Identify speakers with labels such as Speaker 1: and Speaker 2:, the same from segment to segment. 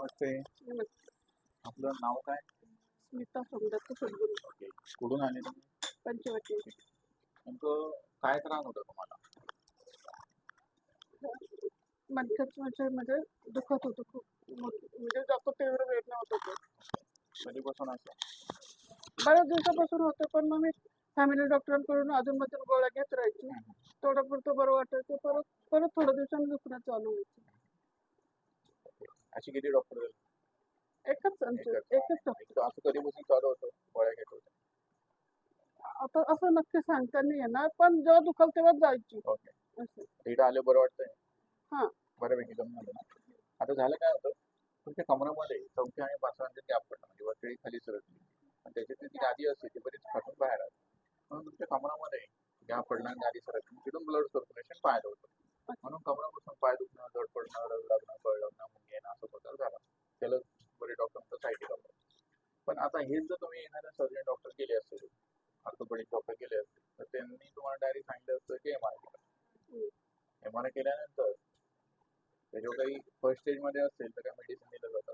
Speaker 1: नमस्ते. आपलं नाव काय?
Speaker 2: स्मिता सोमदत्त सद्गुरू
Speaker 1: ओके कुठून आले तुम्ही?
Speaker 2: पंचवटी.
Speaker 1: नेमकं काय त्रास होता तुम्हाला?
Speaker 2: मणक्याच्या मध्ये दुखत होतं खूप. मोठ- म्हणजे जास्त तीव्र वेदना होत होते
Speaker 1: कधीपासून असं?
Speaker 2: बऱ्याच दिवसापासून होतं पण मग मी फॅमिली डॉक्टरांकडून अधूनमधून गोळ्या घेत राहायची. थोडं पुरतं बरं वाटायचं. परत परत थोड्या दिवसांनी दुखणं चालू व्हायचं.
Speaker 1: अशी किती डॉक्टर
Speaker 2: एकच आमचं
Speaker 1: एकच.
Speaker 2: डॉक्टर
Speaker 1: असं कधीपासून चालू होतं गोळ्या घेत होते?
Speaker 2: आता असं नक्की सांगता नाही येणार पण जेव्हा दुखल तेव्हाच जायची.
Speaker 1: ओके.
Speaker 2: असं.
Speaker 1: इथं आले बरं वाटतंय?
Speaker 2: हा.
Speaker 1: बऱ्यापैकी जमून आलं ना? आता झालं काय होतं? तुमच्या कमरामध्ये चौथ्या आणि पाचव्यांचे गॅप पडला म्हणजे वरती खाली सरकली. आणि त्याच्यातली जी गादी असते ती बरीच फाटून बाहेर आली. म्हणून तुमच्या कमरामध्ये गॅप पडला आणि गादी सरकली तिथून ब्लड सर्क्युलेशन पाहायला होतं. म्हणून कमरापासून पाय दुखणं जड पडणं रग लागणं कळ लागणं मुंगी येणं असा प्रकार झाला त्याला बरे डॉक्टरांचं साईड लावलं पण आता हेच जर तुम्ही एखाद्या सर्जन डॉक्टर केले असतील ऑर्थोपेडिक डॉक्टर केले असतील तर त्यांनी तुम्हाला डायरेक्ट सांगितलं असतं की एम आर एम आर केल्यानंतर त्याच्यावर काही फर्स्ट स्टेजमध्ये असेल तर काही मेडिसिन दिलं जातं.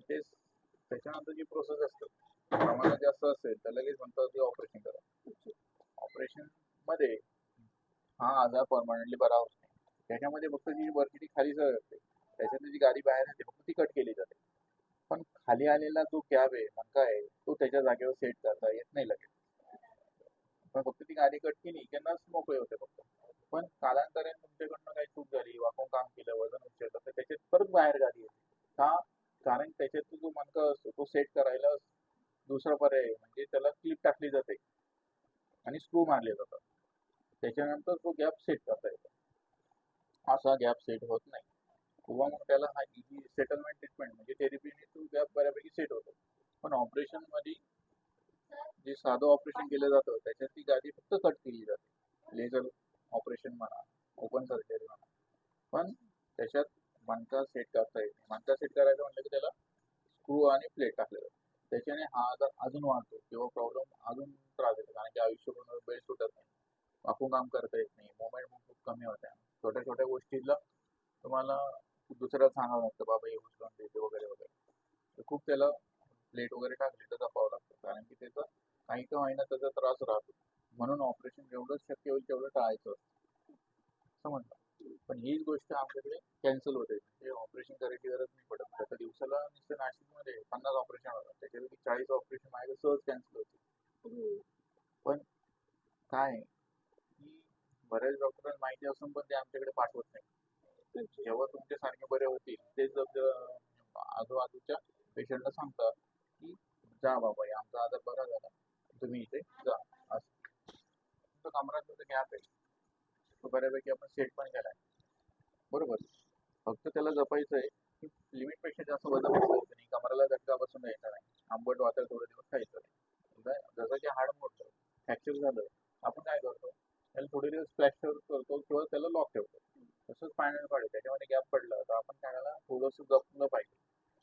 Speaker 1: तेच त्याच्यानंतर जी प्रोसेस असते प्रमाणात जास्त असेल तर लगेच म्हणतात की ऑपरेशन करा. ऑपरेशनमध्ये हा आजार परमनंटली बरा होत नाही. त्याच्यामध्ये फक्त जी वर्किटी ती खाली सरकते. त्याच्यातली जी गाडी बाहेर येते फक्त ती कट केली जाते. खाली आलेला जो कॅब आहे मणका आहे तो त्याच्या जागेवर सेट करता येत नाही लगेच. पण फक्त ती गाडी कट केली की नस मोकळे होते फक्त. पण कालांतराने तुमच्याकडनं काही चूक झाली वाकून काम केलं वजन उचललं तर त्याच्यात परत बाहेर गाडी येते. का? कारण त्याच्यात जो मणका असतो तो सेट करायला दुसरा पर्याय म्हणजे त्याला क्लिप टाकली जाते. आणि स्क्रू मारले जातात. त्याच्यानंतर तो गॅप सेट करता येतो. असा गॅप सेट होत नाही. किंवा मग त्याला हा इझी सेटलमेंट ट्रीटमेंट म्हणजे थेरपीने तो गॅप बऱ्यापैकी सेट होतो. पण ऑपरेशन मध्ये जे साधं ऑपरेशन केलं जातं, त्याच्यात ती गादी फक्त कट केली जाते. लेझर ऑपरेशन म्हणा ओपन सर्जरी म्हणा. पण त्याच्यात मणका सेट करता येत नाही. मणका सेट करायचं म्हटलं की त्याला स्क्रू आणि प्लेट टाकले जातात त्याच्याने हा आजार अजून वाढतो किंवा प्रॉब्लेम अजून त्रास येतो कारण की आयुष्यभर बेल सुटत नाही. वाकून काम करता येत नाही. पण खूप कमी होत्या. छोट्या छोट्या गोष्टीला तुम्हाला दुसऱ्याला सांगावं लागतं बाबा हे उचलून देते वगैरे वगैरे. तर खूप त्याला प्लेट वगैरे टाकली तर जपावं लागतं कारण की त्याचा काही का होईना त्याचा त्रास राहतो. म्हणून ऑपरेशन जेवढं शक्य होईल तेवढं टाळायचं असतं. समजलं पण हीच गोष्ट आमच्याकडे कॅन्सल होते. म्हणजे ऑपरेशन करायची गरज नाही पडत. त्याचा दिवसाला नुसतं नाशिकमध्ये पन्नास ऑपरेशन होतात. त्याच्यापैकी चाळीस ऑपरेशन माझ्या सहज कॅन्सल होते.
Speaker 2: पण
Speaker 1: काय आहे? की बऱ्याच डॉक्टरांना माहिती असून पण ते आमच्याकडे पाठवत नाही. जेव्हा तुमचे सारखे बरे होतील ते जर आजूबाजूच्या पेशंटला सांगतात की जा बाबा आमचा आजार बरा झाला तुम्ही इथे जा. असं. कमरात गॅप आहे. तो बऱ्यापैकी आपण सेट पण केलाय. बरोबर. फक्त त्याला जपायचं आहे की लिमिटपेक्षा जास्त वजन उचलायचं नाही कमराला धक्का बसून द्यायचा नाही. आंबट वातर थोडे दिवस खायचं नाही. जसं की हाड मोडतं फ्रॅक्चर झालं आपण काय करतो? त्याला थोडे दिवस प्लॅस्टर करतो किंवा त्याला लॉक ठेवतो. पाण्याने पाडे त्याच्यामध्ये गॅप पडला तर आपण त्याला थोडंसं जपलं पाहिजे.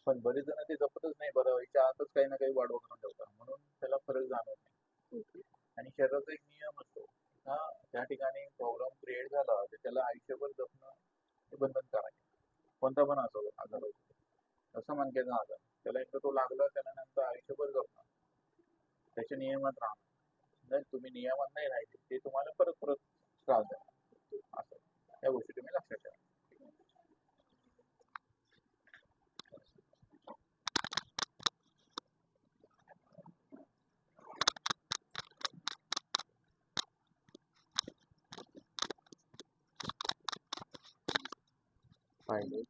Speaker 1: पण बरेच जण ते जपतच नाही बरं. याच्या आतच काही ना काही वाढव करून ठेवतात. म्हणून त्याला फरक जाणवत नाही. आणि शरीराचा एक नियम असतो. का त्या ठिकाणी प्रॉब्लेम क्रिएट झाला तर त्याला आयुष्यभर जपणं हे बंधनकारक आहे कोणता पण असो आजार असो. तसं मनक्याचा आजार. त्याला एकदा तो लागला त्याला नंतर आयुष्यभर जपणं. त्याच्या नियमात राहणं. तुम्ही नियमात नाही राहिले ते तुम्हाला परत परत त्रास देणार. असं. या गोष्टी पाहिजे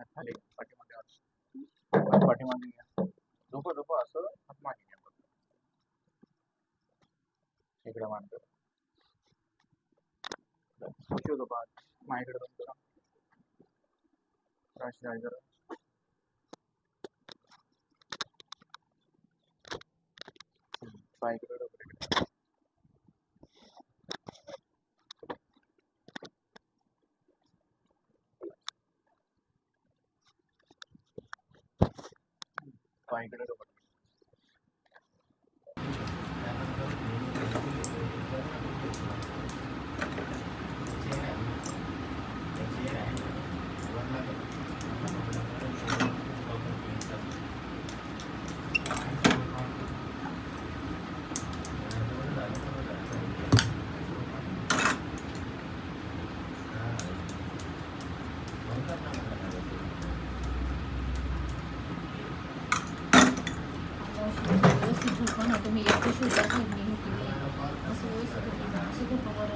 Speaker 1: खाली पाठीमागे पाठीमागे घ्या झोपा झोपा असं हात मागे. घ्या फक्त. इकडे झोपा माझ्याकडे बंद करा.
Speaker 3: अशी आहे जरा. पाय इकडे
Speaker 4: झोपा ना तुम्ही एकटे शोधा असं व्यवस्थित असं झोपा